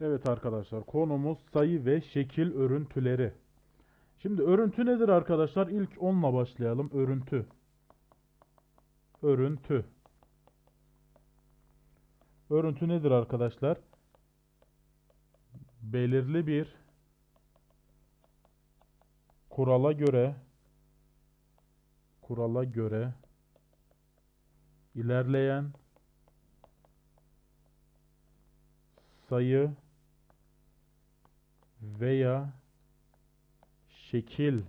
Evet arkadaşlar konumuz sayı ve şekil örüntüleri. Şimdi örüntü nedir arkadaşlar? İlk onunla başlayalım. Örüntü. Örüntü. Örüntü nedir arkadaşlar? Belirli bir kurala göre kurala göre ilerleyen sayı veya şekil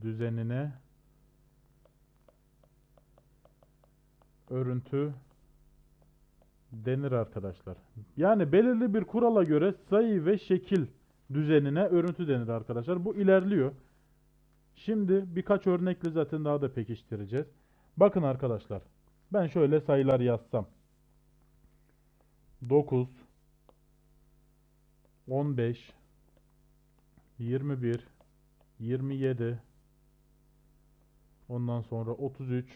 düzenine örüntü denir arkadaşlar. Yani belirli bir kurala göre sayı ve şekil düzenine örüntü denir arkadaşlar. Bu ilerliyor. Şimdi birkaç örnekle zaten daha da pekiştireceğiz. Bakın arkadaşlar. Ben şöyle sayılar yazsam. 9 15 21 27 ondan sonra 33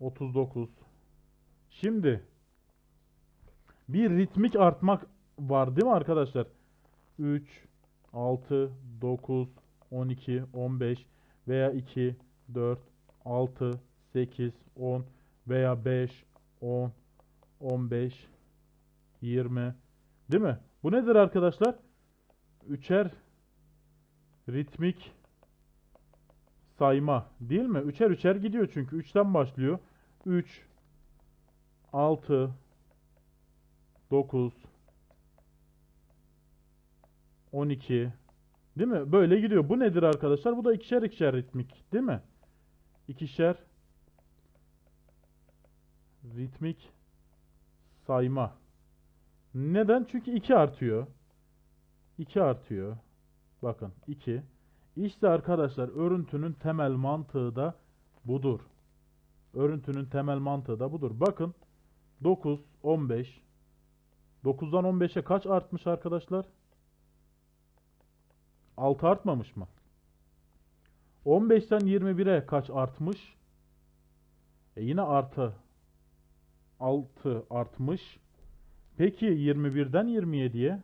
39 Şimdi bir ritmik artmak var değil mi arkadaşlar? 3 6 9 12 15 veya 2 4 6 8 10 veya 5 10 15 20 değil mi? Bu nedir arkadaşlar? Üçer ritmik sayma değil mi? Üçer üçer gidiyor çünkü 3'ten başlıyor. 3 6 9 12 değil mi? Böyle gidiyor. Bu nedir arkadaşlar? Bu da ikişer ikişer ritmik değil mi? İkişer ritmik sayma. Neden? Çünkü 2 artıyor. 2 artıyor. Bakın 2. İşte arkadaşlar örüntünün temel mantığı da budur. Örüntünün temel mantığı da budur. Bakın 9, 15. 9'dan 15'e kaç artmış arkadaşlar? 6 artmamış mı? 15'ten 21'e kaç artmış? E yine artı 6 artmış. Peki 21'den 27'ye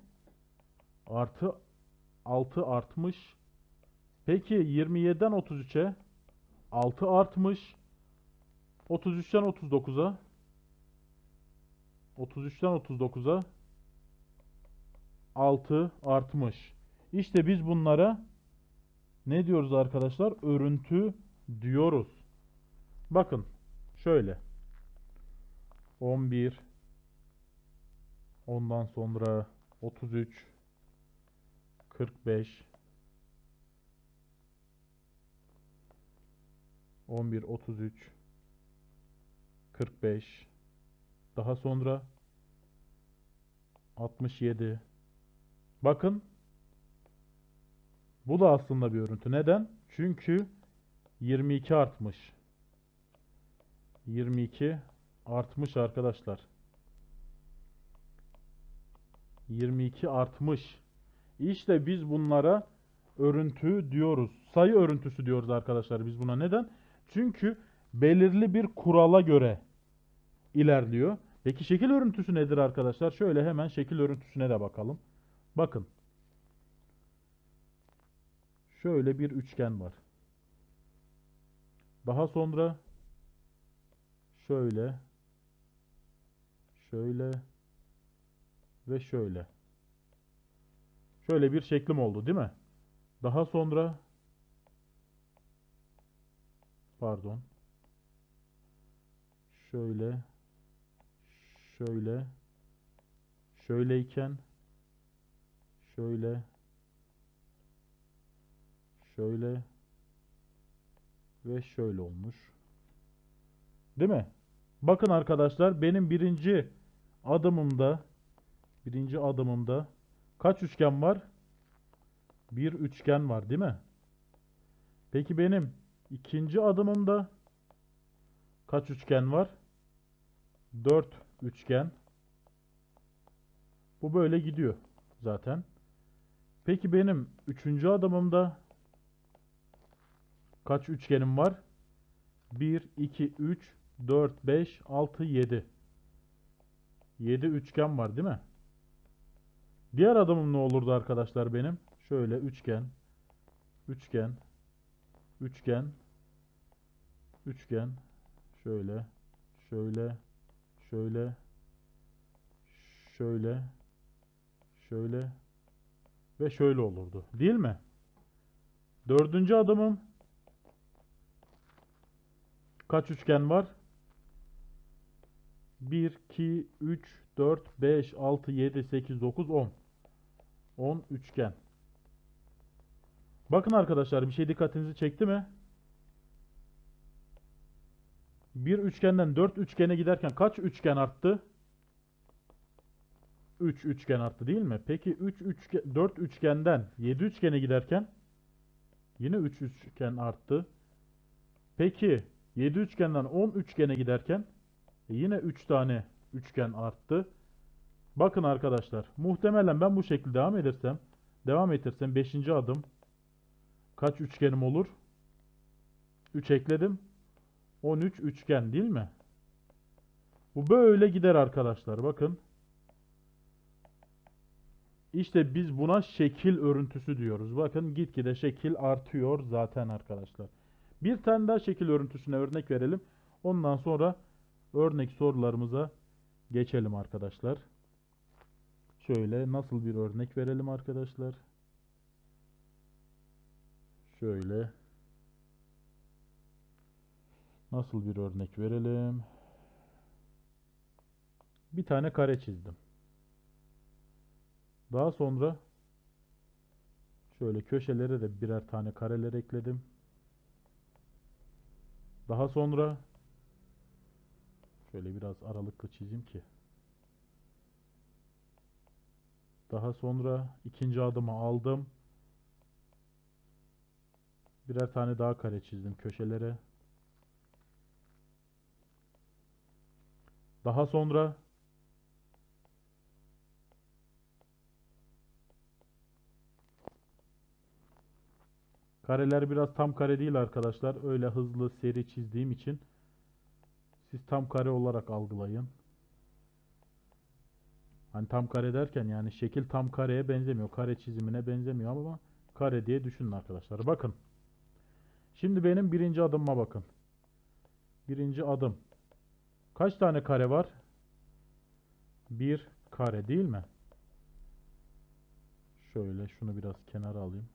artı 6 artmış. Peki 27'den 33'e 6 artmış. 33'ten 39'a 33'ten 39'a 6 artmış. İşte biz bunlara ne diyoruz arkadaşlar? Örüntü diyoruz. Bakın şöyle. 11 ondan sonra 33 45 11 33 45 daha sonra 67 bakın bu da aslında bir örüntü. Neden? Çünkü 22 artmış. 22 artmış arkadaşlar. 22 artmış. İşte biz bunlara örüntü diyoruz. Sayı örüntüsü diyoruz arkadaşlar biz buna. Neden? Çünkü belirli bir kurala göre ilerliyor. Peki şekil örüntüsü nedir arkadaşlar? Şöyle hemen şekil örüntüsüne de bakalım. Bakın. Şöyle bir üçgen var. Daha sonra şöyle şöyle ve şöyle. Şöyle bir şeklim oldu değil mi? Daha sonra pardon şöyle şöyle şöyleyken şöyle şöyle ve şöyle olmuş. Değil mi? Bakın arkadaşlar benim birinci adımımda birinci adımımda kaç üçgen var? Bir üçgen var değil mi? Peki benim ikinci adımımda kaç üçgen var? Dört üçgen. Bu böyle gidiyor zaten. Peki benim üçüncü adımımda kaç üçgenim var? 1, 2, 3, 4, 5, 6, 7. 7 üçgen var değil mi? Diğer adımım ne olurdu arkadaşlar benim? Şöyle üçgen, üçgen, üçgen, üçgen, şöyle, şöyle, şöyle, şöyle, şöyle ve şöyle olurdu. Değil mi? Dördüncü adımım kaç üçgen var? 1, 2, 3, 4, 5, 6, 7, 8, 9, 10. 10 üçgen. Bakın arkadaşlar bir şey dikkatinizi çekti mi? Bir üçgenden 4 üçgene giderken kaç üçgen arttı? 3 üçgen arttı değil mi? Peki 3 üçgen 4 üçgenden 7 üçgene giderken yine 3 üçgen arttı. Peki 7 üçgenden 10 üçgene giderken yine 3 tane üçgen arttı. Bakın arkadaşlar muhtemelen ben bu şekilde devam edersem devam edersem 5. adım kaç üçgenim olur? 3 ekledim. 13 üçgen değil mi? Bu böyle gider arkadaşlar. Bakın. İşte biz buna şekil örüntüsü diyoruz. Bakın gitgide şekil artıyor zaten arkadaşlar. Bir tane daha şekil örüntüsüne örnek verelim. Ondan sonra örnek sorularımıza geçelim arkadaşlar. Şöyle nasıl bir örnek verelim arkadaşlar? Şöyle nasıl bir örnek verelim? Bir tane kare çizdim. Daha sonra şöyle köşelere de birer tane kareler ekledim. Daha sonra şöyle biraz aralıklı çizeyim ki. Daha sonra ikinci adımı aldım. Birer tane daha kare çizdim köşelere. Daha sonra kareler biraz tam kare değil arkadaşlar. Öyle hızlı seri çizdiğim için siz tam kare olarak algılayın. Hani tam kare derken yani şekil tam kareye benzemiyor. Kare çizimine benzemiyor ama kare diye düşünün arkadaşlar. Bakın. Şimdi benim birinci adıma bakın. Birinci adım. Kaç tane kare var? Bir kare değil mi? Şöyle şunu biraz kenara alayım.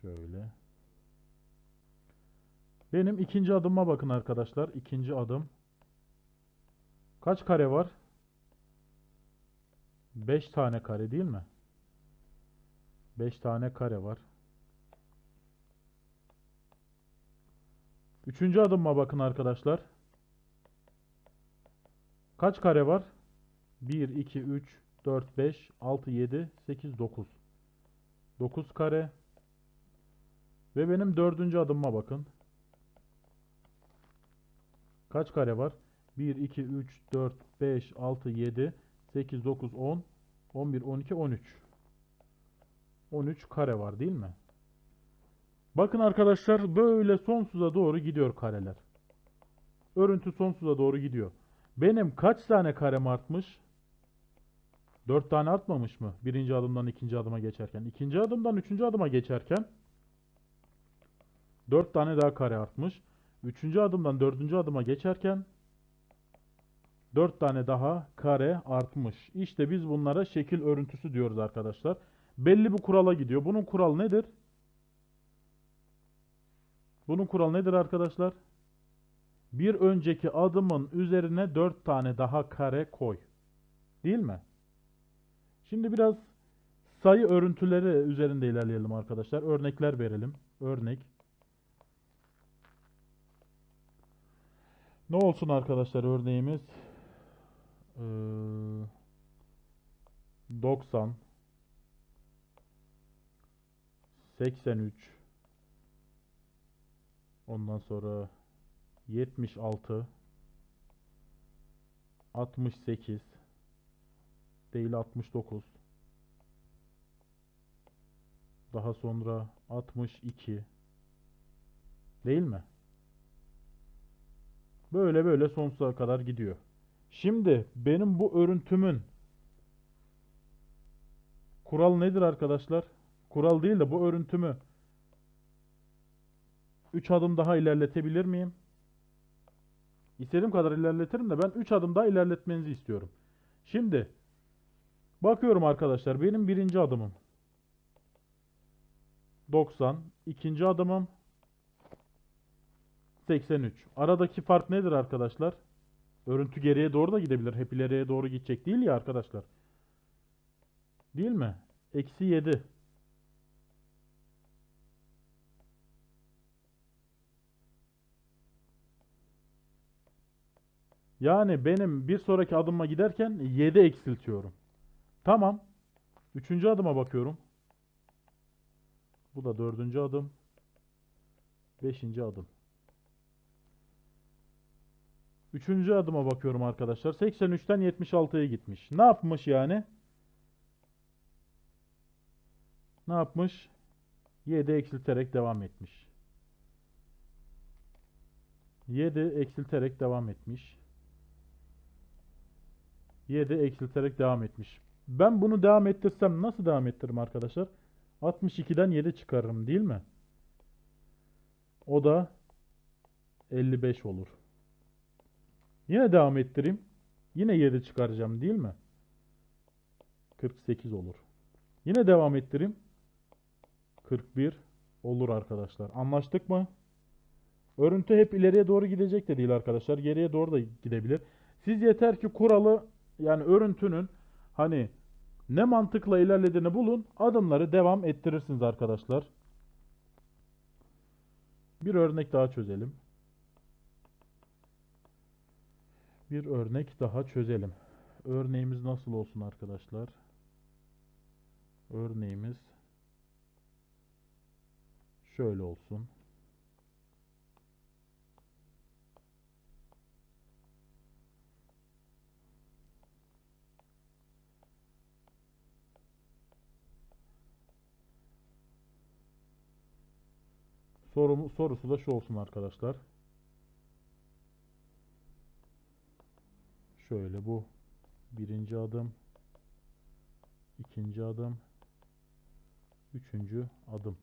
Şöyle. Benim ikinci adıma bakın arkadaşlar. İkinci adım. Kaç kare var? 5 tane kare değil mi? 5 tane kare var. Üçüncü adıma bakın arkadaşlar. Kaç kare var? 1, 2, 3, 4, 5, 6, 7, 8, 9. 9 kare. Ve benim dördüncü adıma bakın. Kaç kare var? 1, 2, 3, 4, 5, 6, 7, 8, 9, 10, 11, 12, 13. 13 kare var değil mi? Bakın arkadaşlar böyle sonsuza doğru gidiyor kareler. Örüntü sonsuza doğru gidiyor. Benim kaç tane karem artmış? 4 tane artmamış mı? Birinci adımdan ikinci adıma geçerken. ikinci adımdan üçüncü adıma geçerken 4 tane daha kare artmış. Üçüncü adımdan dördüncü adıma geçerken 4 tane daha kare artmış. İşte biz bunlara şekil örüntüsü diyoruz arkadaşlar. Belli bir kurala gidiyor. Bunun kuralı nedir? Bunun kuralı nedir arkadaşlar? Bir önceki adımın üzerine 4 tane daha kare koy. Değil mi? Şimdi biraz sayı örüntüleri üzerinde ilerleyelim arkadaşlar. Örnekler verelim. Örnek. Ne olsun arkadaşlar örneğimiz? Ee, 90 83 Ondan sonra 76 68 değil 69 daha sonra 62 Değil mi? Böyle böyle sonsuza kadar gidiyor. Şimdi benim bu örüntümün kural nedir arkadaşlar? Kural değil de bu örüntümü 3 adım daha ilerletebilir miyim? İstediğim kadar ilerletirim de ben 3 adım daha ilerletmenizi istiyorum. Şimdi bakıyorum arkadaşlar benim birinci adımım 90, ikinci adımım 83. Aradaki fark nedir arkadaşlar? Örüntü geriye doğru da gidebilir. Hep ileriye doğru gidecek değil ya arkadaşlar. Değil mi? Eksi 7. Yani benim bir sonraki adıma giderken 7 eksiltiyorum. Tamam. Üçüncü adıma bakıyorum. Bu da dördüncü adım. Beşinci adım. Üçüncü adıma bakıyorum arkadaşlar. 83'ten 76'ya gitmiş. Ne yapmış yani? Ne yapmış? 7 eksilterek devam etmiş. 7 eksilterek devam etmiş. 7 eksilterek devam etmiş. Ben bunu devam ettirsem nasıl devam ettiririm arkadaşlar? 62'den 7 çıkarırım değil mi? O da 55 olur. Yine devam ettireyim. Yine 7 çıkaracağım değil mi? 48 olur. Yine devam ettireyim. 41 olur arkadaşlar. Anlaştık mı? Örüntü hep ileriye doğru gidecek de değil arkadaşlar. Geriye doğru da gidebilir. Siz yeter ki kuralı yani örüntünün hani ne mantıkla ilerlediğini bulun. Adımları devam ettirirsiniz arkadaşlar. Bir örnek daha çözelim. Bir örnek daha çözelim. Örneğimiz nasıl olsun arkadaşlar? Örneğimiz şöyle olsun. Sorumu, sorusu da şu olsun arkadaşlar. Şöyle bu birinci adım, ikinci adım, üçüncü adım.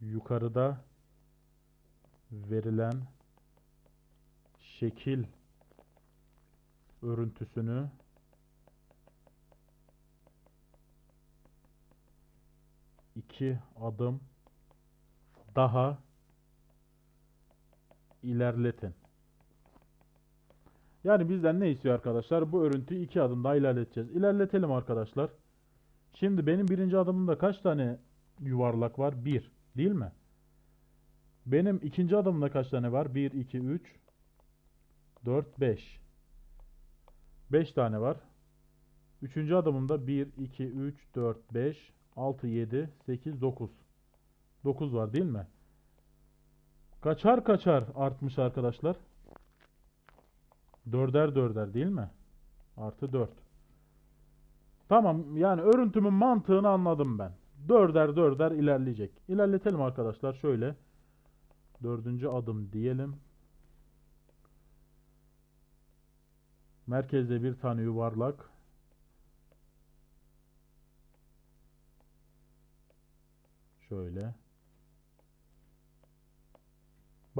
Yukarıda verilen şekil örüntüsünü iki adım daha ilerletin. Yani bizden ne istiyor arkadaşlar? Bu örüntüyü iki adım daha ilerleteceğiz. İlerletelim arkadaşlar. Şimdi benim birinci adımımda kaç tane yuvarlak var? Bir. Değil mi? Benim ikinci adımda kaç tane var? 1, 2, 3, 4, 5. 5 tane var. Üçüncü adımımda 1, 2, 3, 4, 5, 6, 7, 8, 9. 9 var değil mi? Kaçar kaçar artmış arkadaşlar? Dörder dörder değil mi? Artı 4. Tamam yani örüntümün mantığını anladım ben. Dörder dörder ilerleyecek. İlerletelim arkadaşlar şöyle. Dördüncü adım diyelim. Merkezde bir tane yuvarlak. Şöyle.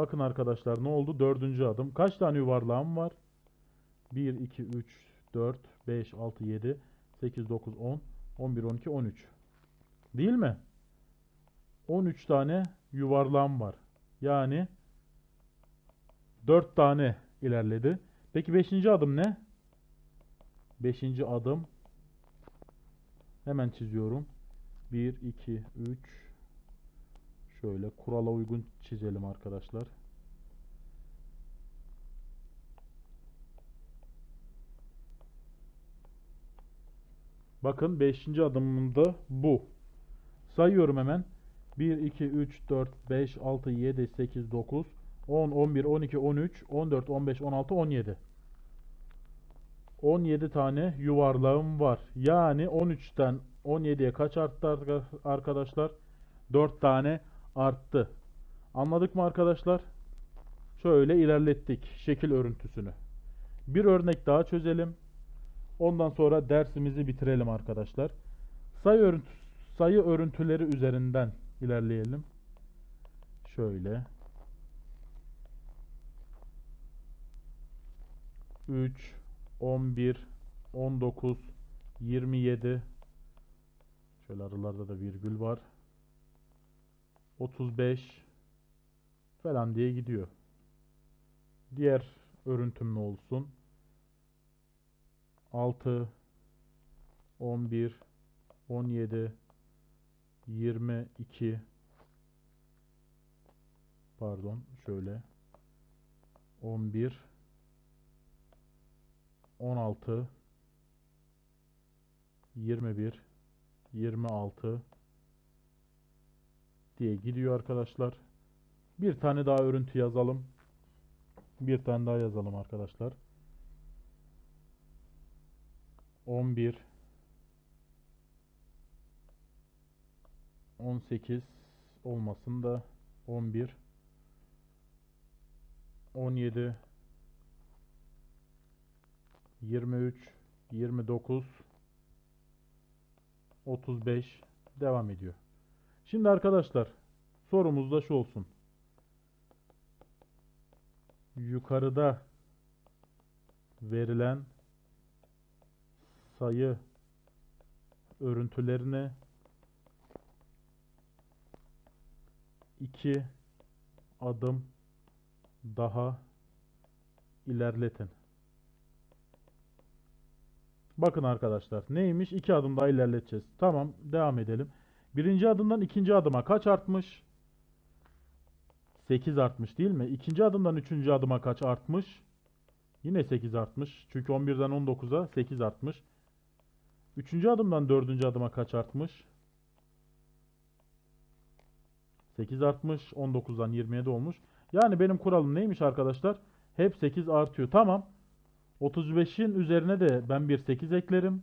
Bakın arkadaşlar ne oldu? Dördüncü adım. Kaç tane yuvarlağım var? 1, 2, 3, 4, 5, 6, 7, 8, 9, 10, 11, 12, 13. Değil mi? 13 tane yuvarlağım var. Yani 4 tane ilerledi. Peki 5. adım ne? 5. adım hemen çiziyorum. 1, 2, 3 şöyle kurala uygun çizelim arkadaşlar. Bakın 5. adımımda bu. Sayıyorum hemen. 1, 2, 3, 4, 5, 6, 7, 8, 9, 10, 11, 12, 13, 14, 15, 16, 17. 17 tane yuvarlağım var. Yani 13'ten 17'ye kaç arttı arka- arkadaşlar? 4 tane arttı. Anladık mı arkadaşlar? Şöyle ilerlettik şekil örüntüsünü. Bir örnek daha çözelim. Ondan sonra dersimizi bitirelim arkadaşlar. Sayı örüntü sayı örüntüleri üzerinden ilerleyelim. Şöyle. 3 11 19 27 Şöyle aralarda da virgül var. 35 falan diye gidiyor. Diğer örüntüm ne olsun? 6 11 17 22 pardon şöyle 11 16 21 26 diye gidiyor arkadaşlar. Bir tane daha örüntü yazalım. Bir tane daha yazalım arkadaşlar. 11 18 olmasın da 11 17 23 29 35 devam ediyor. Şimdi arkadaşlar sorumuz da şu olsun. Yukarıda verilen sayı örüntülerini iki adım daha ilerletin. Bakın arkadaşlar neymiş? İki adım daha ilerleteceğiz. Tamam devam edelim. Birinci adımdan ikinci adıma kaç artmış? 8 artmış değil mi? İkinci adımdan üçüncü adıma kaç artmış? Yine 8 artmış. Çünkü 11'den 19'a 8 artmış. Üçüncü adımdan dördüncü adıma kaç artmış? 8 artmış. 19'dan 27 olmuş. Yani benim kuralım neymiş arkadaşlar? Hep 8 artıyor. Tamam. 35'in üzerine de ben bir 8 eklerim.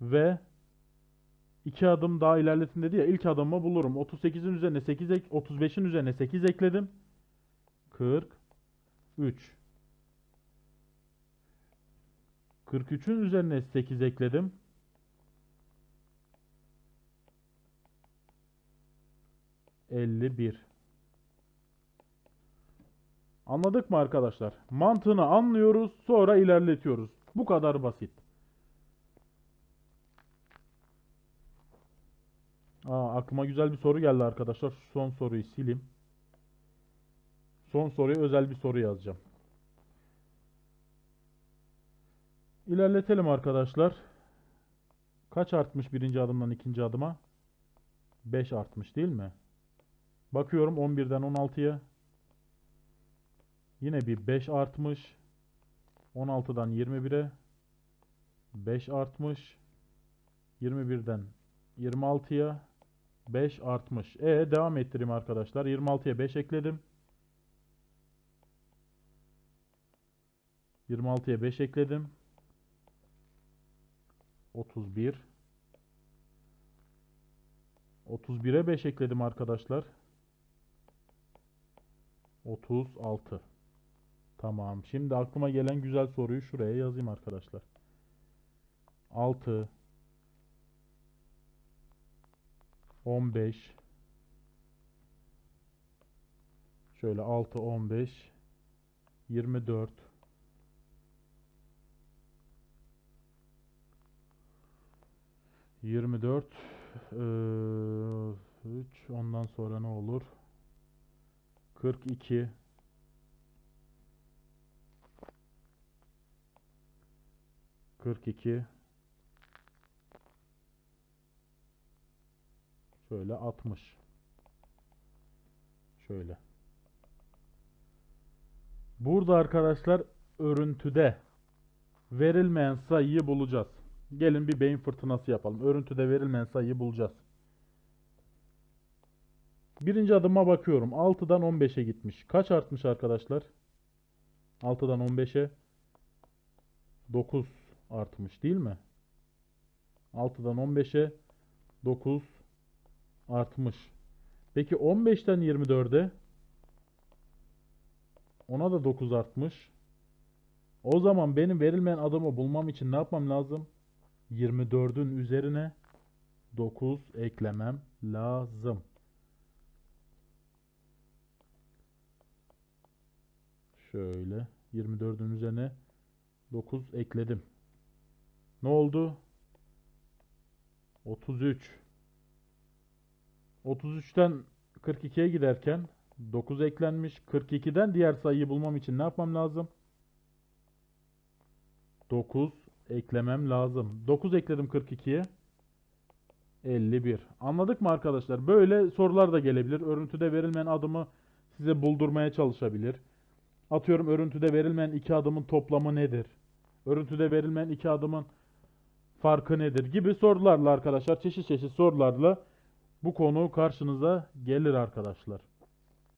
Ve 2 adım daha ilerletin dedi ya ilk adımı bulurum. 38'in üzerine 8 ek 35'in üzerine 8 ekledim. 43 43'ün üzerine 8 ekledim. Elli bir. Anladık mı arkadaşlar? Mantığını anlıyoruz, sonra ilerletiyoruz. Bu kadar basit. Aa, aklıma güzel bir soru geldi arkadaşlar. Şu son soruyu sileyim. Son soruya özel bir soru yazacağım. İlerletelim arkadaşlar. Kaç artmış birinci adımdan ikinci adıma? 5 artmış değil mi? Bakıyorum 11'den 16'ya. Yine bir 5 artmış. 16'dan 21'e 5 artmış. 21'den 26'ya 5 artmış. E devam ettireyim arkadaşlar. 26'ya 5 ekledim. 26'ya 5 ekledim. 31 31'e 5 ekledim arkadaşlar. 36 Tamam. Şimdi aklıma gelen güzel soruyu şuraya yazayım arkadaşlar. 6 15 Şöyle 6 15 24 24 eee, 3 ondan sonra ne olur? 42 42 Şöyle 60 Şöyle Burada arkadaşlar örüntüde verilmeyen sayıyı bulacağız. Gelin bir beyin fırtınası yapalım. Örüntüde verilmeyen sayıyı bulacağız. Birinci adıma bakıyorum. 6'dan 15'e gitmiş. Kaç artmış arkadaşlar? 6'dan 15'e 9 artmış değil mi? 6'dan 15'e 9 artmış. Peki 15'ten 24'e ona da 9 artmış. O zaman benim verilmeyen adımı bulmam için ne yapmam lazım? 24'ün üzerine 9 eklemem lazım. Şöyle 24'ün üzerine 9 ekledim. Ne oldu? 33. 33'ten 42'ye giderken 9 eklenmiş. 42'den diğer sayıyı bulmam için ne yapmam lazım? 9 eklemem lazım. 9 ekledim 42'ye. 51. Anladık mı arkadaşlar? Böyle sorular da gelebilir. Örüntüde verilmeyen adımı size buldurmaya çalışabilir. Atıyorum örüntüde verilmeyen iki adımın toplamı nedir? Örüntüde verilmeyen iki adımın farkı nedir? Gibi sorularla arkadaşlar çeşit çeşit sorularla bu konu karşınıza gelir arkadaşlar.